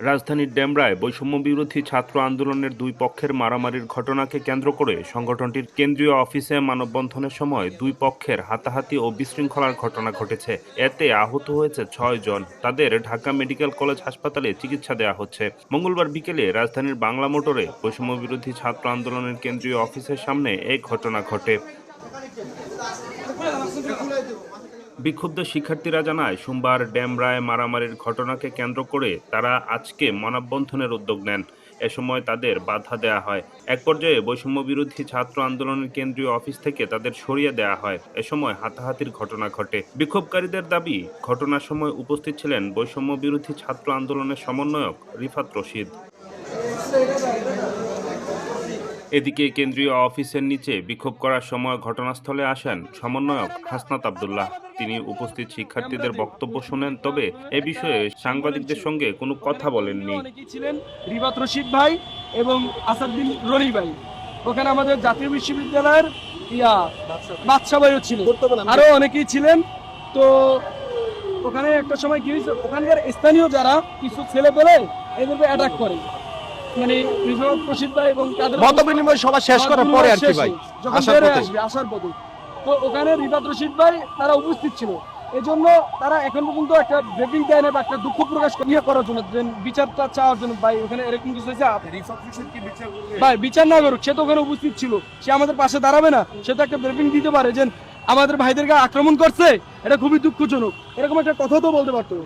রাজধানীর ডেমরায় বৈষম্য বিরোধী ছাত্র আন্দোলনের দুই পক্ষের মারামারির ঘটনাকে কেন্দ্র করে সংগঠনটির কেন্দ্রীয় অফিসে মানববন্ধনের সময় দুই পক্ষের হাতাহাতি ও বিশৃঙ্খলার ঘটনা ঘটেছে। এতে আহত হয়েছে ছয় জন। তাদের ঢাকা মেডিকেল কলেজ হাসপাতালে চিকিৎসা দেওয়া হচ্ছে। মঙ্গলবার বিকেলে রাজধানীর বাংলা মোটরে বৈষম্য বিরোধী ছাত্র আন্দোলনের কেন্দ্রীয় অফিসের সামনে এই ঘটনা ঘটে। বিক্ষুব্ধ শিক্ষার্থীরা জানায়, সোমবার ড্যামরায় মারামারির ঘটনাকে কেন্দ্র করে তারা আজকে মানববন্ধনের উদ্যোগ নেন। এ সময় তাদের বাধা দেয়া হয়। এক পর্যায়ে বৈষম্য বিরোধী ছাত্র আন্দোলনের কেন্দ্রীয় অফিস থেকে তাদের সরিয়ে দেয়া হয়। এ সময় হাতাহাতির ঘটনা ঘটে। বিক্ষোভকারীদের দাবি, ঘটনার সময় উপস্থিত ছিলেন বৈষম্য বিরোধী ছাত্র আন্দোলনের সমন্বয়ক রিফাত রশিদ। এদিকে কেন্দ্রীয় অফিসের নিচে বিক্ষোভ করার সময় ঘটনাস্থলে আসেন সমন্বয়ক হাসনাত আবদুল্লাহ। তিনি উপস্থিত শিক্ষার্থীদের বক্তব্য শুনেন তবে এ বিষয়ে সাংবাদিকদের সঙ্গে কোনো কথা বলেননি। ছিলেন রিবাত রশিদ ভাই এবং আসাদুদ্দিন রনি ভাই। ওখানে আমাদের জাতীয় বিশ্ববিদ্যালয়ের ইয়া বাদশা ভাইও ছিলেন আরও অনেকেই ছিলেন। তো ওখানে একটা সময় কি হয়েছে? ওখানকার স্থানীয় যারা কিছু ছেলে পেলে এদেরকে অ্যাটাক করে। মানে ভাই এবং তাদের মত বিনিময় সভা শেষ করার পরে আর কি ভাই? আসার পথে। আসার পথে। তো ওখানে রশিদ ভাই তারা উপস্থিত ছিল। এজন্য তারা এখন পর্যন্ত একটা ব্রেকিং দেয় না বা একটা দুঃখ প্রকাশ ইয়ে করার জন্য বিচারটা চাওয়ার জন্য ভাই ওখানে এরকম কিছু হয়েছে? ভাই বিচার না করুক সে তো ওখানে উপস্থিত ছিল। সে আমাদের পাশে দাঁড়াবে না। সে তো একটা ব্রেকিং দিতে পারে যে আমাদের ভাইদেরকে আক্রমণ করছে। এটা খুবই দুঃখজনক। এরকম একটা কথা তো বলতে পারতো।